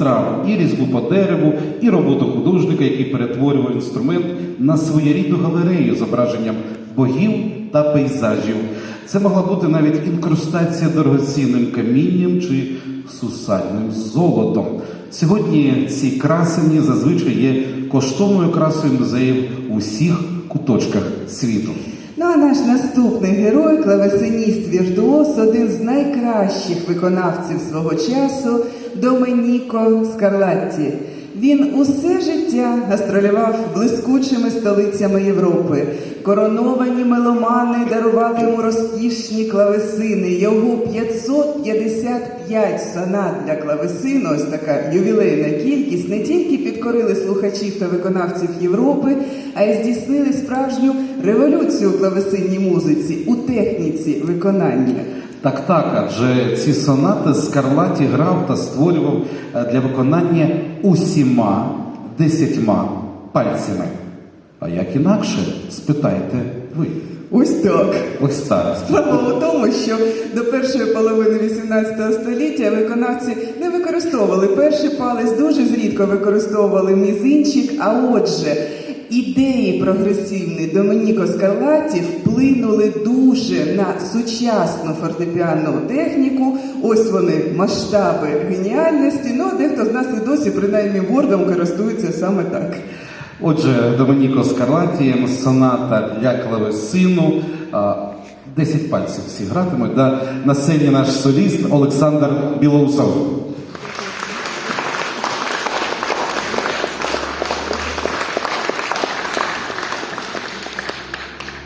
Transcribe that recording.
майстра, і різьбу по дереву, і роботу художника, який перетворював інструмент на своєрідну галерею зображенням богів та пейзажів. Це могла бути навіть інкрустація дорогоцінним камінням чи сусальним золотом. Сьогодні ці красені зазвичай є коштовною красою музеїв у всіх куточках світу. Ну а наш наступний герой, клавесиніст віртуоз, один з найкращих виконавців свого часу Доменіко Скарлатті. Він усе життя гастролював блискучими столицями Європи. Короновані меломани дарували йому розкішні клавесини. Його 555 сонат для клавесину, ось така ювілейна кількість, не тільки підкорили слухачів та виконавців Європи, а й здійснили справжню революцію у клавесинній музиці, у техніці виконання. Так, так, адже ці сонати Скарлаті грав та створював е, для виконання усіма десятьма пальцями. А як інакше, спитайте ви. Ось так. Ось так. Справа у тому, що до першої половини 18 століття виконавці не використовували перший палець, дуже зрідко використовували мізинчик. А отже, ідеї прогресивні Домініко Скарлатті вплинули дуже на сучасну фортепіанну техніку. Ось вони масштаби геніальності. Ну, дехто з нас і досі, принаймні, вордом користується саме так. Отже, Домініко Скарлаті, соната для клавесину. а, Десять пальців всі гратимуть. Да? На сцені наш соліст Олександр Білоусов.